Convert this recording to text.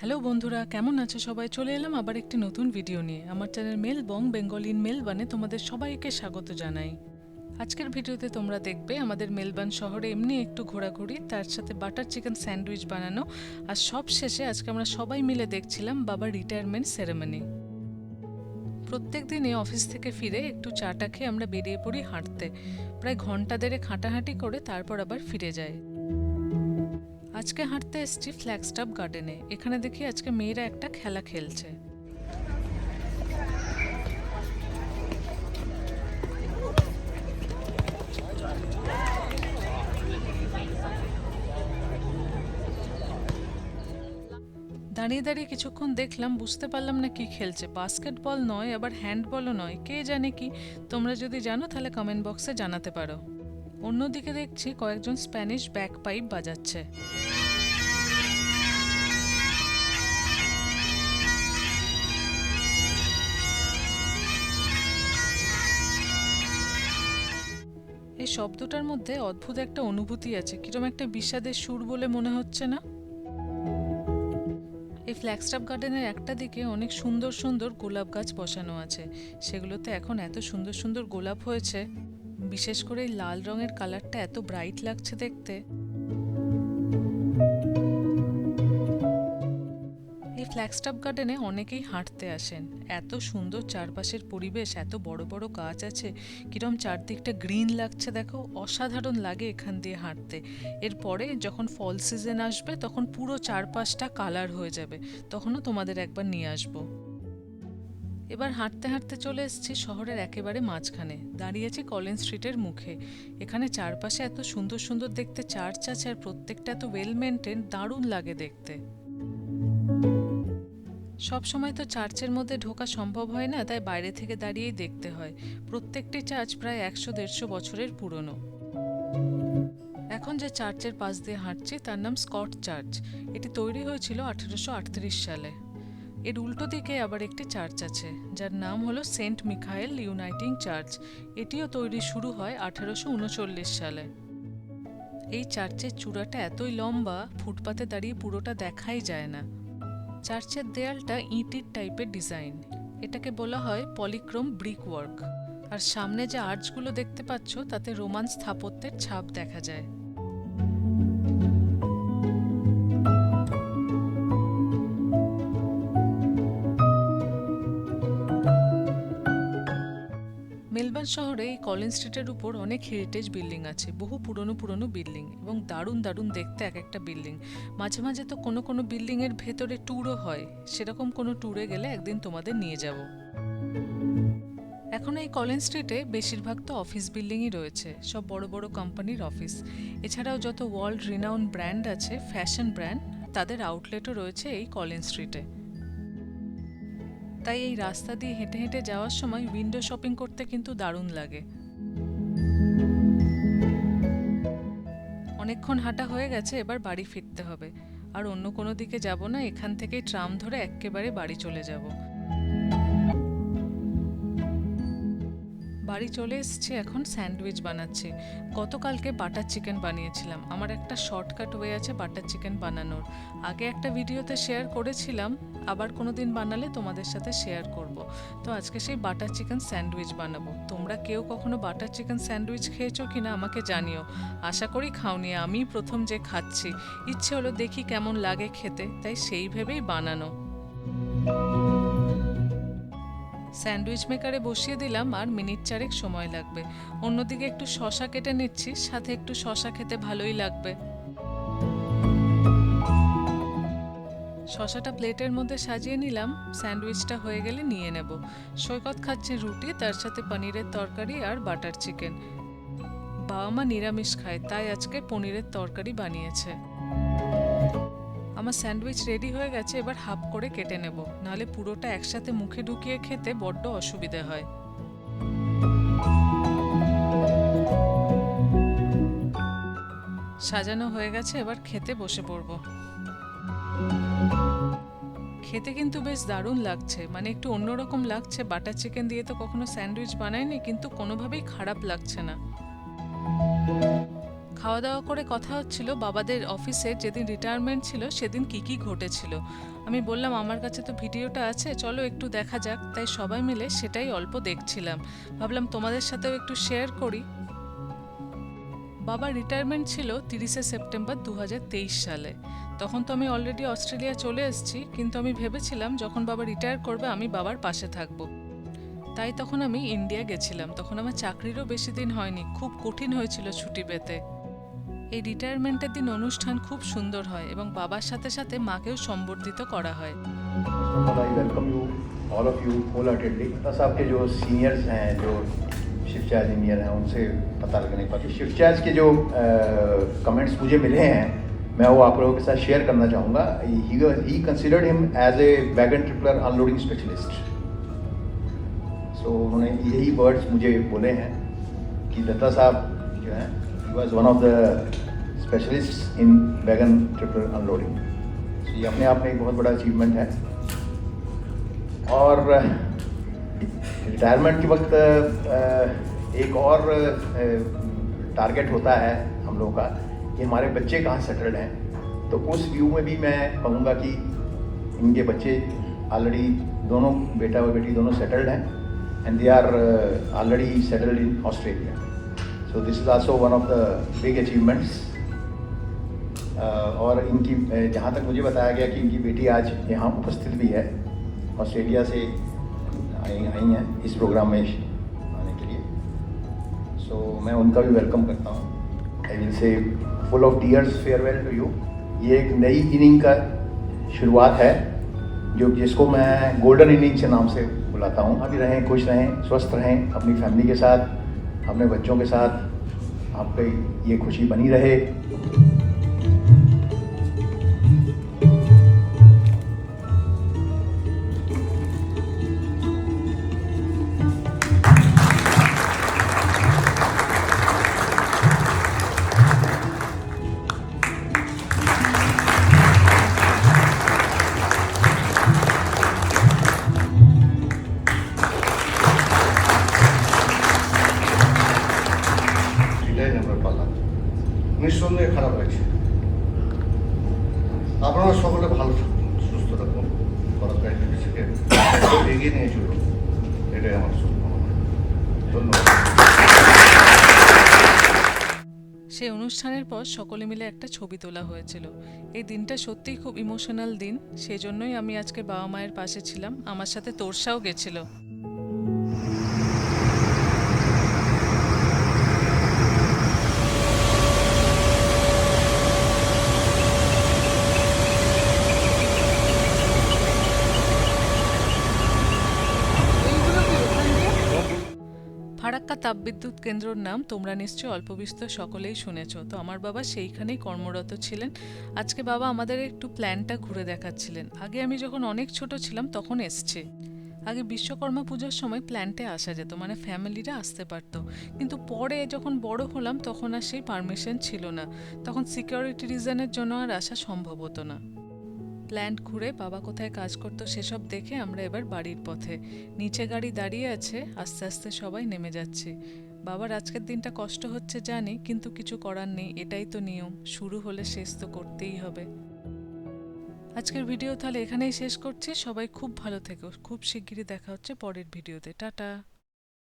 Hello বন্ধুরা, কেমন আছো সবাই? চলে এলাম আবার একটি নতুন ভিডিও নিয়ে। আমার channel Mel Bong Bengal in মেলবানে তোমাদের সবাইকে স্বাগত জানাই। আজকের ভিডিওতে তোমরা দেখবে আমাদের মেলবার্ন শহরে এমনি একটু ঘোরাঘুরি, তার সাথে বাটার চিকেন স্যান্ডউইচ বানানো, আর সব শেষে আজকে আমরা সবাই মিলে দেখছিলাম বাবার রিটায়ারমেন্ট সেরেমনি প্রত্যেক দিনই অফিস থেকে ফিরে একটু চাটা খেয়ে আমরা বেরিয়ে পড়ি হাঁটতে। প্রায় ঘণ্টা দেড়ে হাঁটাহাঁটি করে তারপর আবার ফিরে যাই। আজকে হাঁটতে এসেছি ফ্ল্যাগস্টাফ গার্ডেনে এখানে দেখি আজকে মেয়েরা একটা খেলা খেলছে। দাঁড়িয়ে দাঁড়িয়ে কিছুক্ষণ দেখলাম, বুঝতে পারলাম না কি খেলছে। বাস্কেটবল নয়, আবার হ্যান্ডবলও নয়। কে জানে কি? তোমরা যদি জানো, তাহলে কমেন্ট বক্সে জানাতে পারো। অন্যদিকে দেখছি কয়েকজন স্প্যানিশ ব্যাক পাইপ বাজাচ্ছে। এই শব্দটার মধ্যে অদ্ভুত একটা অনুভূতি আছে, কিরম একটা বিষাদের সুর বলে মনে হচ্ছে না? এই ফ্ল্যাগস্টাফ গার্ডেনের একটা দিকে অনেক সুন্দর সুন্দর গোলাপ গাছ বসানো আছে। সেগুলোতে এখন এত সুন্দর সুন্দর গোলাপ হয়েছে। বিশেষ করে এই লাল রঙের কালারটা এত ব্রাইট লাগছে দেখতে। এই ফ্ল্যাগস্টাফ গার্ডেনে অনেকেই হাঁটতে আসেন। এত সুন্দর চারপাশের পরিবেশ, এত বড় বড় গাছ আছে, কিরম চারদিকটা গ্রিন লাগছে দেখো, অসাধারণ লাগে এখান দিয়ে হাঁটতে। এরপরে যখন ফল সিজন আসবে, তখন পুরো চারপাশটা কালার হয়ে যাবে। তখনও তোমাদের একবার নিয়ে আসব। এবার হাঁটতে হাঁটতে চলে এসেছি শহরের একেবারে মাঝখানে। দাঁড়িয়েছি কলেন স্ট্রিটের মুখে। এখানে চারপাশে এত সুন্দর সুন্দর দেখতে চার্চ আছে আর প্রত্যেকটা এত ওয়েল মেনটেন দারুণ লাগে দেখতে। সব সময় তো চার্চের মধ্যে ঢোকা সম্ভব হয় না, তাই বাইরে থেকে দাঁড়িয়েই দেখতে হয়। প্রত্যেকটি চার্চ প্রায় একশো, দেড়শো বছরের পুরনো। এখন যে চার্চের পাশ দিয়ে হাঁটছি, তার নাম স্কট চার্চ। এটি তৈরি হয়েছিল আঠেরোশো আটত্রিশ সালে। এর উল্টো দিকে আবার একটি চার্চ আছে, যার নাম হলো সেন্ট মিখায়েল ইউনাইটিং চার্চ। এটিও তৈরি শুরু হয় আঠারোশো উনচল্লিশ সালে। এই চার্চের চূড়াটা এতই লম্বা, ফুটপাতে দাঁড়িয়ে পুরোটা দেখাই যায় না। চার্চের দেয়ালটা ইঁটির টাইপের ডিজাইন। এটাকে বলা হয় পলিক্রোম ব্রিক ওয়ার্ক। আর সামনে যে আর্চগুলো দেখতে পাচ্ছ, তাতে রোমান স্থাপত্যের ছাপ দেখা যায়। মেলবার্ন শহরে এই কলিন স্ট্রিটের উপর অনেক হেরিটেজ বিল্ডিং আছে, বহু পুরনো পুরনো বিল্ডিং এবং দারুণ দারুণ দেখতে এক একটা বিল্ডিং মাঝে মাঝে তো কোনো কোনো বিল্ডিংয়ের ভেতরে ট্যুরও হয়, সেরকম কোনো ট্যুরে গেলে একদিন তোমাদের নিয়ে যাব। এখন এই কলেন স্ট্রিটে বেশিরভাগ তো অফিস বিল্ডিংই রয়েছে, সব বড় বড় কোম্পানির অফিস এছাড়াও যত ওয়ার্ল্ড রিনাউন ব্র্যান্ড আছে ফ্যাশন ব্র্যান্ড তাদের আউটলেটও রয়েছে এই কলেন স্ট্রিটে। তাই এই রাস্তা দিয়ে হেঁটে হেঁটে যাওয়ার সময় উইন্ডো শপিং করতে কিন্তু দারুণ লাগে। অনেকক্ষণ হাঁটা হয়ে গেছে, এবার বাড়ি ফিরতে হবে। আর অন্য কোনো দিকে যাব না, এখান থেকেই ট্রাম ধরে এক্কেবারে বাড়ি চলে যাব। বাড়ি চলে এসেছি, এখন স্যান্ডউইচ বানাচ্ছি। গতকালকে বাটার চিকেন বানিয়েছিলাম। আমার একটা শর্টকাট ওয়ে আছে বাটার চিকেন বানানোর। আগে একটা ভিডিওতে শেয়ার করেছিলাম আবার কোনো দিন বানালে তোমাদের সাথে শেয়ার করব। তো আজকে সেই বাটার চিকেন স্যান্ডউইচ বানাবো। তোমরা কেউ কখনো বাটার চিকেন স্যান্ডউইচ খেয়েছো কিনা আমাকে জানিও। আশা করি খাওনি আমি প্রথম যে খাচ্ছি। ইচ্ছে হলো দেখি কেমন লাগে খেতে, তাই সেই ভেবেই বানানো। স্যান্ডউইচ মেকারে বসিয়ে দিলাম, আর মিনিট চারেক সময় লাগবে। অন্যদিকে একটু শশা কেটে নিচ্ছি, সাথে একটু শশা খেতে ভালোই লাগবে। শশাটা প্লেটের মধ্যে সাজিয়ে নিলাম, স্যান্ডউইচটা হয়ে গেলে নিয়ে নেব। সৈকত খাচ্ছে রুটি, তার সাথে পনিরের তরকারি আর বাটার চিকেন। বাবা মা নিরামিষ খায়, তাই আজকে পনিরের তরকারি বানিয়েছে। আমার স্যান্ডউইচ রেডি হয়ে গেছে, এবার হাফ করে কেটে নেব। নাহলে পুরোটা একসাথে মুখে ঢুকিয়ে খেতে বড্ড অসুবিধে হয়। সাজানো হয়ে গেছে, এবার খেতে বসে পড়ব। খেতে কিন্তু বেশ দারুণ লাগছে। মানে একটু অন্যরকম লাগছে। বাটার চিকেন দিয়ে তো কখনো স্যান্ডউইচ বানাইনি, কিন্তু কোনোভাবেই খারাপ লাগছে না। খাওয়া দাওয়া করে কথা হচ্ছিল বাবাদের অফিসের যেদিন রিটায়ারমেন্ট ছিল সেদিন কি কি ঘটেছিল। আমি বললাম, আমার কাছে তো ভিডিওটা আছে, চলো একটু দেখা যাক। তাই সবাই মিলে সেটাই অল্প দেখছিলাম। ভাবলাম তোমাদের সাথেও একটু শেয়ার করি। বাবা রিটায়ারমেন্ট ছিল তিরিশে সেপ্টেম্বর দু হাজার তেইশ সালে। তখন তো আমি অলরেডি অস্ট্রেলিয়া চলে এসেছি, কিন্তু আমি ভেবেছিলাম যখন বাবা রিটায়ার করবে আমি বাবার পাশে থাকব। তাই তখন আমি ইন্ডিয়া গেছিলাম। তখন আমার চাকরিরও বেশি দিন হয়নি, খুব কঠিন হয়েছিল ছুটি পেতে। এই রিটায়ারমেন্টের দিন অনুষ্ঠান খুব সুন্দর হয় এবং বাবার সাথে সাথে মাকেও সম্বর্ধিত করা হয়। All of you heartedly plus আপকে জো সিনিয়র্স হ্যাঁ জো सीनियर्स हैं जो शिव चार्ज इंजीनियर हैं उनसे पता लगने पर शिव चार्ज के जो कमेंट्स मुझे मिले हैं, मैं वो आप लोगों के साथ शेयर करना चाहूँगा। He considered him as a wagon tippler unloading specialist so उन्होंने यही वर्ड्स मुझे बोले हैं कि दत्ता साहब जो हैं he was one of the specialist in wagon tippler unloading ये अपने आप में एक बहुत बड़ा अचीवमेंट है। और रिटायरमेंट के वक्त एक और टारगेट होता है हम लोगों का कि हमारे बच्चे कहाँ सेटल्ड हैं। तो उस व्यू में भी मैं कहूँगा कि इनके बच्चे ऑलरेडी दोनों बेटा और बेटी दोनों सेटल्ड हैं and they are already settled in Australia so this is also one of the big achievements और इनकी जहाँ तक मुझे बताया गया कि इनकी बेटी आज यहाँ उपस्थित भी है ऑस्ट्रेलिया से आई आई हैं इस प्रोग्राम में आने के लिए। सो so, मैं उनका भी वेलकम करता हूँ। I will say full of tears farewell to you ये एक नई इनिंग का शुरुआत है जो जिसको मैं गोल्डन इनिंग के नाम से बुलाता हूँ। अभी रहें खुश रहें स्वस्थ रहें अपनी फैमिली के साथ अपने बच्चों के साथ आपकी ये खुशी बनी रहे। আপনারা সকলে ভালো থাকুন, সুস্থ থাকুন পড়াশোনা থেকে এগিয়ে নিয়ে চলুন। এটাই আমার সেই অনুষ্ঠানের পর সকলে মিলে একটা ছবি তোলা হয়েছিল। এই দিনটা সত্যিই খুব ইমোশনাল দিন, সেজন্যই আমি আজকে বাবা মায়ের পাশে ছিলাম। আমার সাথে তোরসাও গেছিল। ফারাক্কা তাপবিদ্যুৎ কেন্দ্রর নাম তোমরা নিশ্চয়ই অল্প বিস্তর সকলেই শুনেছ। তো আমার বাবা সেইখানেই কর্মরত ছিলেন। আজকে বাবা আমাদের একটু প্ল্যানটা ঘুরে দেখাচ্ছিলেন। আগে আমি যখন অনেক ছোট ছিলাম তখন এসছে। আগে বিশ্বকর্মা পুজোর সময় প্ল্যান্টে আসা যেত মানে ফ্যামিলিরা আসতে পারতো। কিন্তু পরে যখন বড় হলাম তখন আর সেই পারমিশন ছিল না। তখন সিকিউরিটি রিজনের জন্য আর আসা সম্ভব হতো না। প্ল্যান্ট ঘুরে বাবা কোথায় কাজ করতো সেসব দেখে আমরা এবার বাড়ির পথে। নিচে গাড়ি দাঁড়িয়ে আছে, আস্তে আস্তে সবাই নেমে যাচ্ছে। বাবার আজকের দিনটা কষ্ট হচ্ছে জানি, কিন্তু কিছু করার নেই, এটাই তো নিয়ম। শুরু হলে শেষ তো করতেই হবে। আজকের ভিডিও তাহলে এখানেই শেষ করছি। সবাই খুব ভালো থেকো। খুব শিগগিরই দেখা হচ্ছে পরের ভিডিওতে। টাটা।